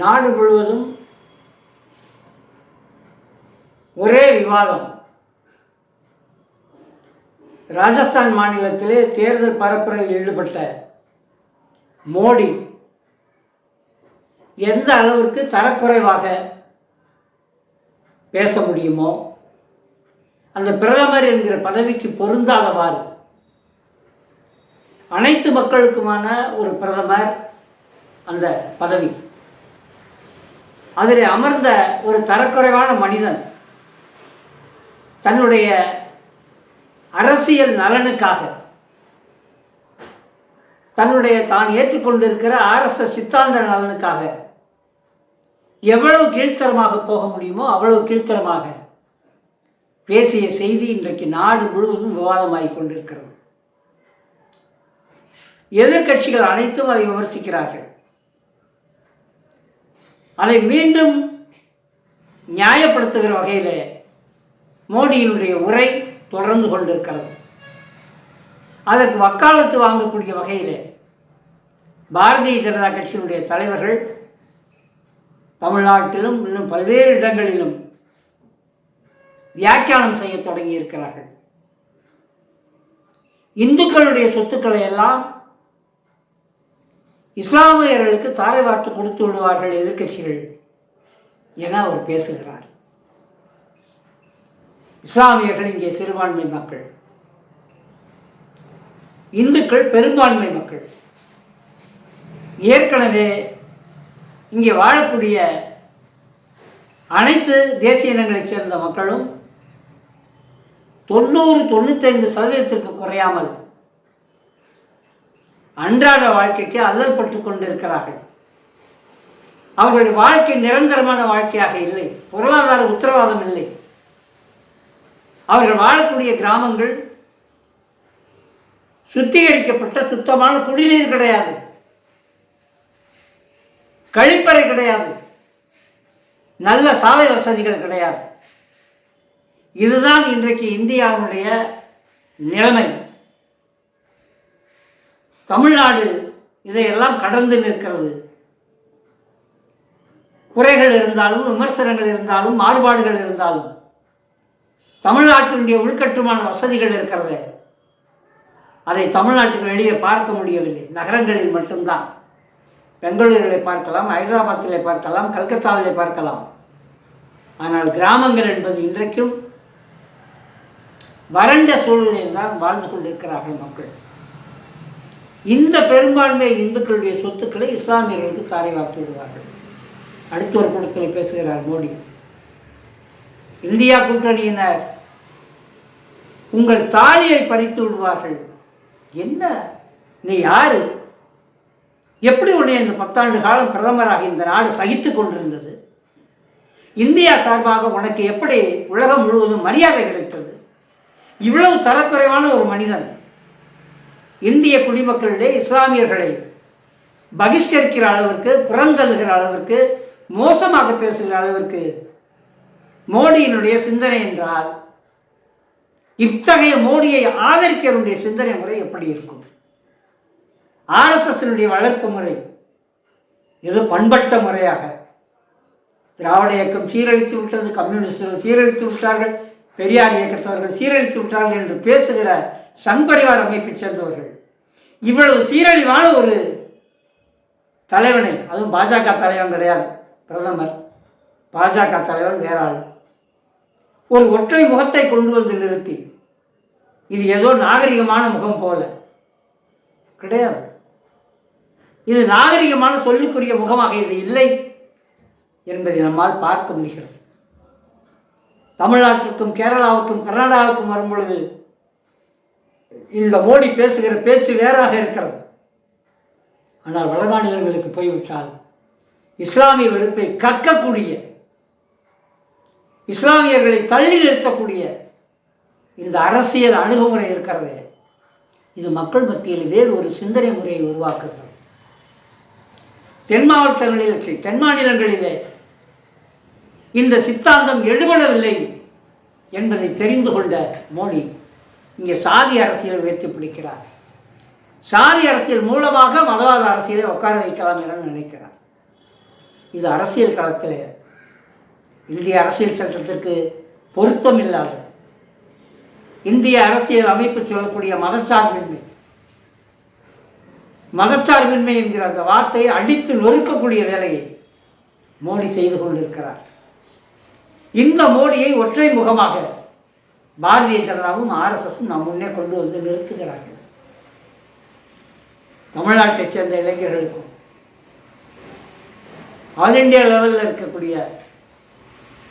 நாடு முழுவதும் ஒரே விவாதம். ராஜஸ்தான் மாநிலத்திலே தேர்தல் பரப்புரையில் ஈடுபட்ட மோடி எந்த அளவிற்கு தரக்குறைவாக பேச முடியுமோ அந்த பிரதமர் என்கிற பதவிக்கு பொருந்தாதவாறு அனைத்து மக்களுக்குமான ஒரு பிரதமர் அந்த பதவி. அதில் அமர்ந்த ஒரு தரக்குறைவான மனிதன் தன்னுடைய அரசியல் நலனுக்காக தன்னுடைய தான் ஏற்றுக்கொண்டிருக்கிற ஆர்எஸ்எஸ் சித்தாந்த நலனுக்காக எவ்வளவு கீழ்த்தரமாக போக முடியுமோ அவ்வளவு கீழ்த்தரமாக பேசிய செய்தி இன்றைக்கு நாடு முழுவதும் விவாதமாகிக் கொண்டிருக்கிறது. எதிர்க்கட்சிகள் அனைத்தும் அதை விமர்சிக்கிறார்கள். அதை மீண்டும் நியாயப்படுத்துகிற வகையில் மோடியினுடைய உரை தொடர்ந்து கொண்டிருக்கிறது. அதற்கு வக்காலத்து வாங்கக்கூடிய வகையில் பாரதிய ஜனதா கட்சியினுடைய தலைவர்கள் தமிழ்நாட்டிலும் இன்னும் பல்வேறு இடங்களிலும் வியாக்கியானம் செய்ய தொடங்கி இருக்கிறார்கள் இந்துக்களுடைய சொத்துக்களை எல்லாம் இஸ்லாமியர்களுக்கு தாரை வார்த்து கொடுத்து விடுவார்கள் எதிர்க்கட்சிகள் என அவர் பேசுகிறார். இஸ்லாமியர்கள் இங்கே சிறுபான்மை மக்கள். இந்துக்கள் பெரும்பான்மை மக்கள். ஏற்கனவே இங்கே வாழக்கூடிய அனைத்து தேசிய இனங்களைச் சேர்ந்த மக்களும் தொண்ணூறு தொண்ணூத்தைந்து சதவீதத்திற்கு குறையாமல் அன்றாட வாழ்க்கைக்கு அல்லற்பட்டு கொண்டிருக்கிறார்கள். அவர்களுடைய வாழ்க்கை நிரந்தரமான வாழ்க்கையாக இல்லை. பொருளாதார உத்தரவாதம் இல்லை. அவர்கள் வாழக்கூடிய கிராமங்கள் சுத்திகரிக்கப்பட்ட சுத்தமான குடிநீர் கிடையாது. கழிப்பறை கிடையாது. நல்ல சாலை வசதிகள் கிடையாது. இதுதான் இன்றைக்கு இந்தியாவுடைய நிலைமை. தமிழ்நாடு இதையெல்லாம் கடந்து நிற்கிறது. குறைகள் இருந்தாலும் விமர்சனங்கள் இருந்தாலும் மாறுபாடுகள் இருந்தாலும் தமிழ்நாட்டினுடைய உள்கட்டுமான வசதிகள் இருக்கிறது. அதை தமிழ்நாட்டுக்கு வெளியே பார்க்க முடியவில்லை. நகரங்களில் மட்டும்தான். பெங்களூரிலே பார்க்கலாம் ஹைதராபாத்திலே பார்க்கலாம் கல்கத்தாவிலே பார்க்கலாம். ஆனால் கிராமங்கள் என்பது இன்றைக்கும் வறண்ட சூழ்நிலையில் தான் வாழ்ந்து கொண்டிருக்கிறார்கள் மக்கள். இந்த பெரும்பான்மை இந்துக்களுடைய சொத்துக்களை இஸ்லாமியர்களுக்கு தாரை வார்த்து விடுவார்கள். அடுத்த ஒரு கூட்டத்தில் பேசுகிறார் மோடி. இந்தியா கூட்டணியினர் உங்கள் தாலியை பறித்து விடுவார்கள். என்ன? நீ யாரு? எப்படி உன்னை இந்த பத்தாண்டு காலம் பிரதமராக இந்த நாடு சகித்து கொண்டிருந்தது? இந்தியா சார்பாக உனக்கு எப்படி உலகம் முழுவதும் மரியாதை கிடைத்தது? இவ்வளவு தரக்குறைவான ஒரு மனிதன் இந்திய குடிமக்களிடையே இஸ்லாமியர்களை பகிஷ்கரிக்கிற அளவிற்கு புறந்தள்ளுகிற அளவிற்கு மோசமாக பேசுகிற அளவிற்கு மோடியினுடைய சிந்தனை என்றால் இத்தகைய மோடியை ஆதரிக்கிறவருடைய சிந்தனை முறை எப்படி இருக்கும்? ஆர்எஸ்எஸ்னுடைய வளர்ப்பு முறை இது பண்பட்ட முறையாக. திராவிட இயக்கம் சீரழித்து விட்டது கம்யூனிஸ்டுகள் சீரழித்து விட்டார்கள் பெரியார் இயக்கத்தவர்கள் சீரழித்து விட்டார்கள் என்று பேசுகிற சங்பரிவார் அமைப்பைச் சேர்ந்தவர்கள். இவ்வளவு சீரழிவான ஒரு தலைவனை அதுவும் பாஜக தலைவன் கிடையாது பிரதமர் பாஜக தலைவன் வேற ஆள். ஒரு ஒற்றை முகத்தை கொண்டு வந்து நிறுத்தி இது ஏதோ நாகரிகமான முகம் போல. கிடையாது. இது நாகரிகமான சொல்லுக்குரிய முகமாக இது இல்லை என்பதை நம்மால் பார்க்க முடிகிறது. தமிழ்நாட்டிற்கும் கேரளாவுக்கும் கர்நாடகாவுக்கும் வரும் பொழுது இந்த மோடி பேசுகிற பேச்சு வேறாக இருக்கிறது. ஆனால் வட மாநிலங்களுக்கு போய்விட்டால் இஸ்லாமிய வெறுப்பை கற்கக்கூடிய இஸ்லாமியர்களை தள்ளி நிறுத்தக்கூடிய இந்த அரசியல் அணுகுமுறை இருக்கிறது இது மக்கள் மத்தியில் வேறு ஒரு சிந்தனை முறையை உருவாக்குகிறது. தென் மாவட்டங்களில் சரி, தென் மாநிலங்களிலே இந்த சித்தாந்தம் எழுபடவில்லை என்பதை தெரிந்து கொண்ட மோடி இங்கே சாதி அரசியலை உயர்த்தி பிடிக்கிறார். சாதி அரசியல் மூலமாக மதவாத அரசியலை உட்கார வைக்கலாம் என நினைக்கிறார். இது அரசியல் களத்தில் இந்திய அரசியல் சட்டத்திற்கு பொருத்தம் இல்லாத இந்திய அரசியல் அமைப்பு சொல்லக்கூடிய மதச்சார்பின்மை. மதச்சார்பின்மை என்கிற அந்த வார்த்தையை அடித்து நொறுக்கக்கூடிய வேலையை மோடி செய்து கொண்டிருக்கிறார். இந்த மோடியை ஒற்றை முகமாக பாரதிய ஜனதாவும் ஆர்எஸ்எஸும் நம் முன்னே கொண்டு வந்து நிறுத்துகிறார்கள். தமிழ்நாட்டை சேர்ந்த இளைஞர்களுக்கும் ஆல் இண்டியா லெவலில் இருக்கக்கூடிய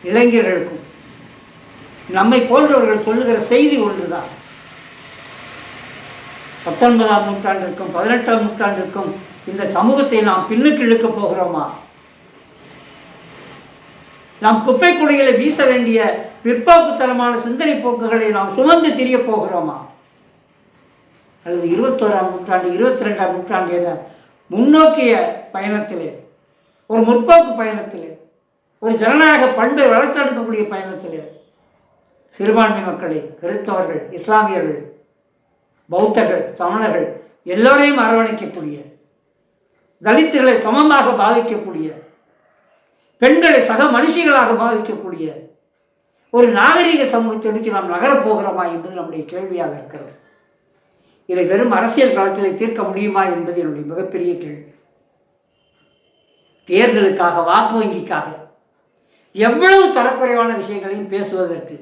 இளைஞர்களுக்கும் நம்மை போன்றவர்கள் சொல்லுகிற செய்தி ஒன்றுதான். பத்தொன்பதாம் நூற்றாண்டிற்கும் பதினெட்டாம் நூற்றாண்டிற்கும் இந்த சமூகத்தை நாம் பின்னுக்கு இழுக்கப் போகிறோமா? நாம் குப்பை குடிகளை வீச வேண்டிய பிற்போக்குத்தனமான சிந்தனை போக்குகளை நாம் சுமந்து திரியப் போகிறோமா? அல்லது இருபத்தோராம் நூற்றாண்டு இருபத்தி ரெண்டாம் நூற்றாண்டு என முன்னோக்கிய பயணத்திலே ஒரு முற்போக்கு பயணத்திலே ஒரு ஜனநாயக பண்பை வளர்த்தெடுக்கக்கூடிய பயணத்திலே சிறுபான்மை மக்களை கிறிஸ்தவர்கள் இஸ்லாமியர்கள் பௌத்தர்கள் சமணர்கள் எல்லோரையும் அரவணைக்கக்கூடிய தலித்துகளை சமமாக பாவிக்கக்கூடிய பெண்களை சக மனுஷிகளாக பாதிக்கக்கூடிய ஒரு நாகரிக சமூகத்தை நோக்கி நாம் நகரப் போகிறோமா என்பது நம்முடைய கேள்வியாக இருக்கிறது. இதை வெறும் அரசியல் களத்திலே தீர்க்க முடியுமா என்பது என்னுடைய மிகப்பெரிய கேள்வி. தேர்தலுக்காக வாக்கு வங்கிக்காக எவ்வளவு தரக்குறைவான விஷயங்களையும் பேசுவதற்கு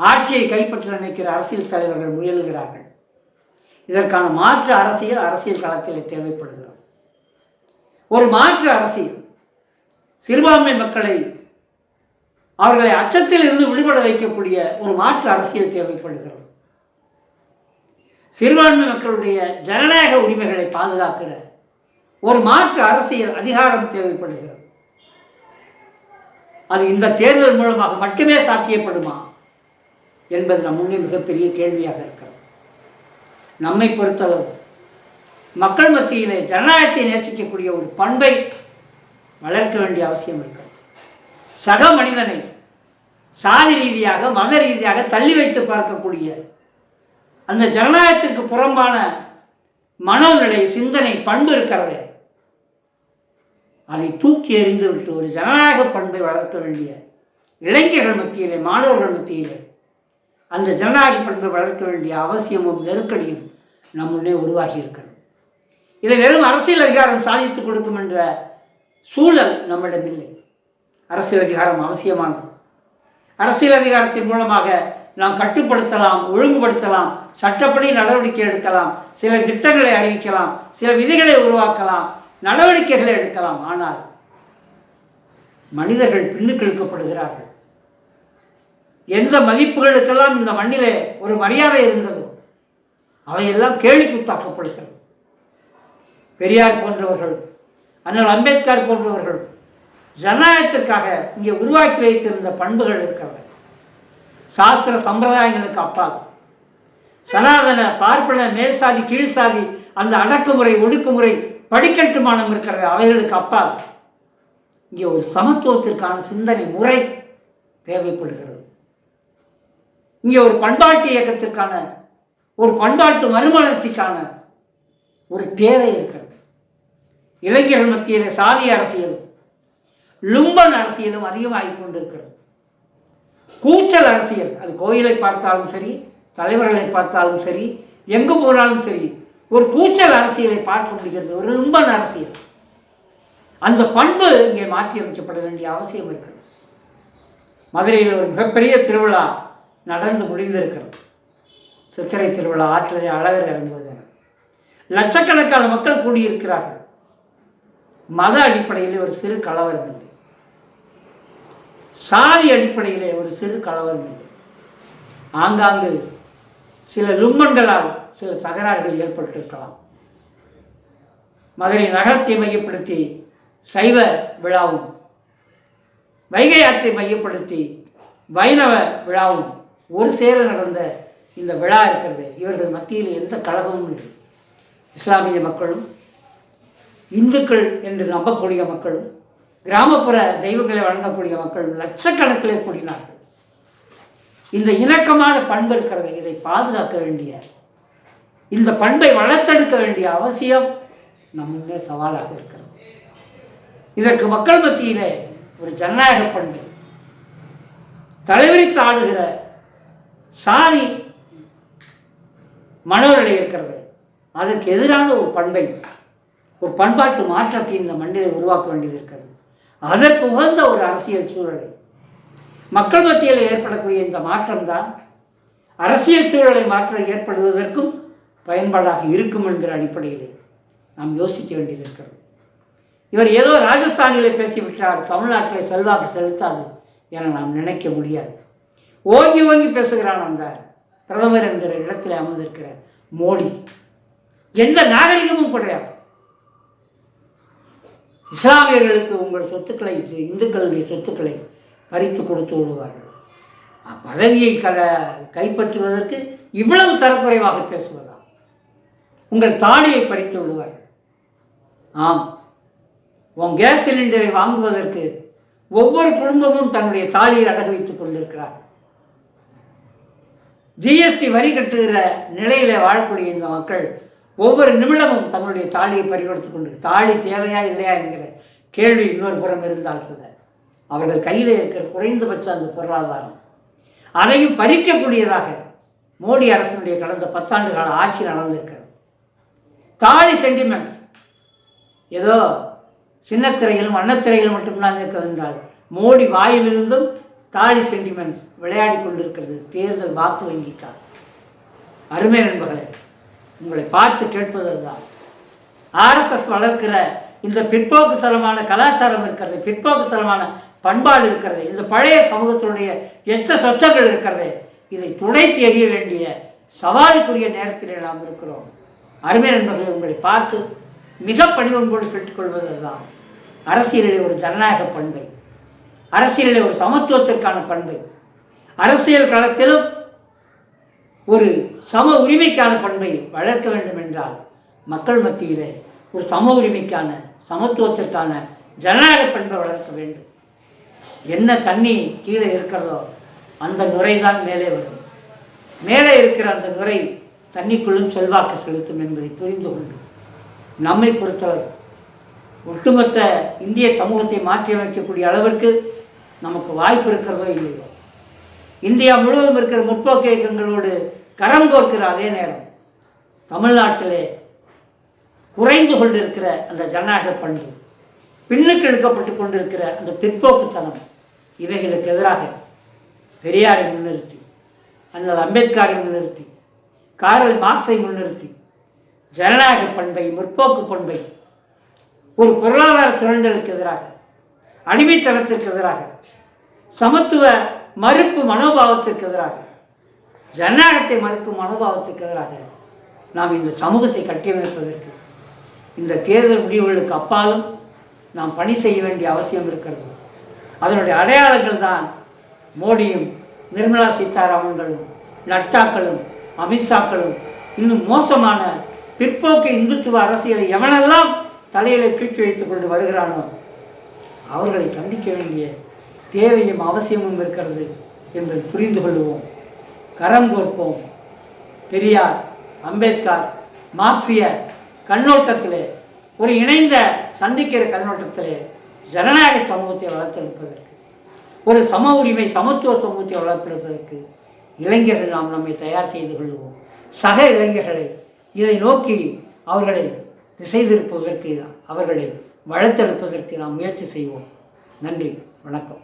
ஆட்சியை கைப்பற்ற நினைக்கிற அரசியல் தலைவர்கள் முயலுகிறார்கள். இதற்கான மாற்று அரசியல் அரசியல் களத்தில் தேவைப்படுகிறது. ஒரு மாற்று அரசியல் சிறுபான்மை மக்களை அவர்களை அச்சத்தில் இருந்து விடுபட வைக்கக்கூடிய ஒரு மாற்று அரசியல் தேவைப்படுகிறது. சிறுபான்மை மக்களுடைய ஜனநாயக உரிமைகளை பாதுகாக்கிற ஒரு மாற்று அரசியல் அதிகாரம் தேவைப்படுகிறது. அது இந்த தேர்தல் மூலமாக மட்டுமே சாத்தியப்படுமா என்பது நம் முன்னே மிகப்பெரிய கேள்வியாக இருக்கிறது. நம்மை பொறுத்தளவு மக்கள் மத்தியிலே ஜனநாயகத்தை நேசிக்கக்கூடிய ஒரு பண்பை வளர்க்க வேண்டிய அவசியம் இருக்கிறது சக மனிதனை சாதி ரீதியாக மத ரீதியாக தள்ளி வைத்து பார்க்கக்கூடிய அந்த ஜனநாயகத்திற்கு புறம்பான மனோநிலை சிந்தனை பண்பு இருக்கிறது. அதை தூக்கி எறிந்து விட்டு ஒரு ஜனநாயக பண்பை வளர்க்க வேண்டிய இளைஞர்கள் மத்தியிலே மாணவர்கள் மத்தியிலே அந்த ஜனநாயக பண்பை வளர்க்க வேண்டிய அவசியமும் நெருக்கடியும் நம்முடனே உருவாகி இருக்கிறது. இதை வெறும் அரசியல் அதிகாரம் சாதித்துக் கொடுக்கும் என்ற சூழல் நம்மிடம் இல்லை. அரசியல் அதிகாரம் அவசியமானது. அரசியல் அதிகாரத்தின் மூலமாக நாம் கட்டுப்படுத்தலாம் ஒழுங்குபடுத்தலாம் சட்டப்படி நடவடிக்கை எடுக்கலாம் சில திட்டங்களை அறிவிக்கலாம் சில விதிகளை உருவாக்கலாம் நடவடிக்கைகளை எடுக்கலாம். ஆனால் மனிதர்கள் பின்னுக்கு இழுக்கப்படுகிறார்கள். எந்த மதிப்புகளுக்கெல்லாம் இந்த மண்ணிலே ஒரு மரியாதை இருந்ததோ அவையெல்லாம் கேலிக்குத்தாக்கப்படுகிறது பெரியார் போன்றவர்கள் அதனால் அம்பேத்கர் போன்றவர்கள் ஜனநாயகத்திற்காக இங்கே உருவாக்கி வைத்திருந்த பண்புகள் இருக்கிறது. சாஸ்திர சம்பிரதாயங்களுக்கு அப்பால். சனாதன பார்ப்பன மேல் சாதி கீழ் சாதி அந்த அடக்குமுறை ஒடுக்குமுறை படிக்கட்டுமானம் இருக்கிறது அவைகளுக்கு அப்பால். இங்கே ஒரு சமத்துவத்திற்கான சிந்தனை முறை தேவைப்படுகிறது. இங்கே ஒரு பண்பாட்டு இயக்கத்திற்கான ஒரு பண்பாட்டு மறுமலர்ச்சிக்கான ஒரு தேவை இருக்கிறது. இளைஞர்கள் மத்தியில் சாதி அரசியலும் லும்பன் அரசியலும் அதிகமாகி கொண்டிருக்கிறது. கூச்சல் அரசியல் அது கோயிலை பார்த்தாலும் சரி தலைவர்களை பார்த்தாலும் சரி எங்கு போனாலும் சரி ஒரு கூச்சல் அரசியலை பார்க்க முடிகிறது ஒரு லும்பன் அரசியல். அந்த பண்பு இங்கே மாற்றி அமைக்கப்பட வேண்டிய அவசியம் இருக்கிறது. மதுரையில் ஒரு மிகப்பெரிய திருவிழா நடந்து முடிந்திருக்கிறது. சித்திரை திருவிழா ஆற்றிலே அழகர் இறங்குவது லட்சக்கணக்கான மக்கள் கூடியிருக்கிறார்கள். மத அடிப்படையில் ஒரு சிறு கலவரம் இல்லை. சாதி அடிப்படையிலே ஒரு சிறு கலவரம் இல்லை. ஆங்காங்கு சில லும்மன்களால் சில தகராறுகள் ஏற்பட்டிருக்கலாம். மதுரை நகரத்தை மையப்படுத்தி சைவ விழாவும் வைகை ஆற்றை மையப்படுத்தி வைணவ விழாவும் ஒரு சேர நடந்த இந்த விழா இருக்கிறது. இவர்கள் மத்தியில் எந்த கழகமும் இல்லை. இஸ்லாமிய மக்களும் இந்துக்கள் என்று நம்பக்கூடிய மக்களும் கிராமப்புற தெய்வங்களை வழங்கக்கூடிய மக்களும் லட்சக்கணக்கிலே கூடினார்கள். இந்த இணக்கமான பண்பு இருக்கிறது இதை பாதுகாக்க வேண்டிய இந்த பண்பை வளர்த்தெடுக்க வேண்டிய அவசியம் நம்முடைய சவாலாக இருக்கிறது. இதற்கு மக்கள் மத்தியிலே ஒரு ஜனநாயக பண்பு. தலைவரித்து ஆடுகிற சாதி மனோநிலை இருக்கிறது. அதற்கு எதிரான ஒரு பண்பை ஒரு பண்பாட்டு மாற்றத்தை இந்த மண்ணிலை உருவாக்க வேண்டியது இருக்கிறது அதற்கு உகந்த ஒரு அரசியல் சூழலை. மக்கள் மத்தியில் ஏற்படக்கூடிய இந்த மாற்றம்தான் அரசியல் சூழலை மாற்ற ஏற்படுவதற்கும் பயன்பாடாக இருக்கும் என்கிற அடிப்படையில் நாம் யோசிக்க வேண்டியது இருக்கிறது இவர் ஏதோ ராஜஸ்தானிலே பேசிவிட்டார் தமிழ்நாட்டிலே செல்வாக்கு செலுத்தாது என நாம் நினைக்க முடியாது. ஓங்கி ஓங்கி பேசுகிறான் அந்த பிரதமர் என்கிற இடத்தில் அமர்ந்திருக்கிற மோடி. எந்த நாகரிகமும் கிடையாது. இஸ்லாமியர்களுக்கு உங்கள் சொத்துக்களை இந்துக்களுடைய சொத்துக்களை பறித்து கொடுத்து விடுவார்கள். பதவியை க கைப்பற்றுவதற்கு இவ்வளவு தரக்குறைவாக பேசுவதா? உங்கள் தாடியை பறித்து விடுவார்கள். ஆம். உன் கேஸ் சிலிண்டரை வாங்குவதற்கு ஒவ்வொரு குடும்பமும் தன்னுடைய தாலியை அடகு வைத்துக் கொண்டிருக்கிறார். ஜிஎஸ்டி வரி கட்டுகிற நிலையில் வாழக்கூடிய இந்த மக்கள் ஒவ்வொரு நிமிடமும் தங்களுடைய தாலியை பறிகொடுத்து கொண்டு தாலி தேவையா இல்லையா என்கிற கேள்வி இன்னொரு புறம் இருந்தால் கூட அவர்கள் கையில் இருக்கிற குறைந்தபட்ச அந்த பொருளாதாரம் அதையும் பறிக்கக்கூடியதாக மோடி அரசினுடைய கடந்த பத்தாண்டு கால ஆட்சி நடந்திருக்கிறது. தாலி சென்டிமெண்ட்ஸ் ஏதோ சின்னத்திரையிலும் வண்ணத்திரையிலும் மட்டும்தான் இருக்கிறது என்றால் மோடி வாயிலிருந்தும் தாலி சென்டிமெண்ட்ஸ் விளையாடி கொண்டிருக்கிறது தேர்தல் வாக்கு வங்கிக்காக. அருமை நண்பர்களே உங்களை பார்த்து கேட்பதுதான். ஆர்எஸ்எஸ் வளர்க்கிற இந்த பிற்போக்குத்தனமான கலாச்சாரம் இருக்கிறது பிற்போக்குத்தனமான பண்பாடு இருக்கிறது இந்த பழைய சமூகத்தினுடைய எச்ச சொச்சங்கள் இருக்கிறது இதை துடைத்து எறிய வேண்டிய சவாலுக்குரிய நேரத்திலே நாம் இருக்கிறோம். அருமை நண்பர்களை உங்களை பார்த்து மிக பணிவன்போடு கேட்டுக்கொள்வது தான் அரசியலில் ஒரு ஜனநாயக பண்பை அரசியலில் ஒரு சமத்துவத்திற்கான பண்பை. அரசியல் களத்திலும் ஒரு சம உரிமைக்கான பண்பை வளர்க்க வேண்டும் என்றால் மக்கள் மத்தியிலே ஒரு சம உரிமைக்கான சமத்துவத்திற்கான ஜனநாயக பண்பை வளர்க்க வேண்டும். என்ன தண்ணி கீழே இருக்கிறதோ அந்த நுரை தான் மேலே வரும். மேலே இருக்கிற அந்த நுரை தண்ணிக்குள்ளும் செல்வாக்கு செலுத்தும் என்பதை புரிந்து கொண்டு நம்மை பொறுத்தவரை ஒட்டுமொத்த இந்திய சமூகத்தை மாற்றியமைக்கக்கூடிய அளவிற்கு நமக்கு வாய்ப்பு இருக்கிறதோ இல்லையோ? இந்தியா முழுவதும் இருக்கிற முற்போக்கு இயக்கங்களோடு கரம் கோர்க்கிற அதே நேரம் தமிழ்நாட்டிலே குறைந்து கொண்டிருக்கிற அந்த ஜனநாயக பண்பு பின்னுக்கு இழுக்கப்பட்டு கொண்டிருக்கிற அந்த பிற்போக்குத்தனம் இவைகளுக்கு எதிராக பெரியாரை முன்னிறுத்தி அண்ணல் அம்பேத்கரை முன்னிறுத்தி காரல் மார்க்ஸை முன்னிறுத்தி ஜனநாயக பண்பை முற்போக்கு பண்பை ஒரு பொருளாதார சுரண்டலுக்கு எதிராக அடிமைத்தனத்திற்கு எதிராக சமத்துவ மறுப்பு மனோபாவத்திற்கு எதிராக ஜனநாயகத்தை மறுக்கும் மனோபாவத்துக்கு எதிராக நாம் இந்த சமூகத்தை கட்டியமைப்பதற்கு இந்த தேர்தல் முடிவுகளுக்கு அப்பாலும் நாம் பணி செய்ய வேண்டிய அவசியம் இருக்கிறது. அதனுடைய அடையாளங்கள் தான் மோடியும் நிர்மலா சீதாராமன்களும் நட்டாக்களும் அமித்ஷாக்களும். இன்னும் மோசமான பிற்போக்கு இந்துத்துவ அரசியலை எவனெல்லாம் தலையில் தூக்கி வைத்துக் கொண்டு வருகிறானோ அவர்களை சந்திக்க வேண்டிய தேவையும் அவசியமும் இருக்கிறது என்பதை புரிந்து கொள்வோம் கரம் கோர்ப்போம். பெரியார் அம்பேத்கர் மார்க்சிய கண்ணோட்டத்திலே ஒரு இணைந்த சந்திக்கிற கண்ணோட்டத்திலே ஜனநாயக சமூகத்தை வளர்த்தெடுப்பதற்கு ஒரு சம உரிமை சமத்துவ சமூகத்தை வளர்த்தெடுப்பதற்கு இளைஞர்கள் நாம் நம்மை தயார் செய்து கொள்வோம் சக இளைஞர்களை இதை நோக்கி அவர்களை திசை திருப்பதற்கு அவர்களை வளர்த்தெடுப்பதற்கு நாம் முயற்சி செய்வோம். நன்றி வணக்கம்.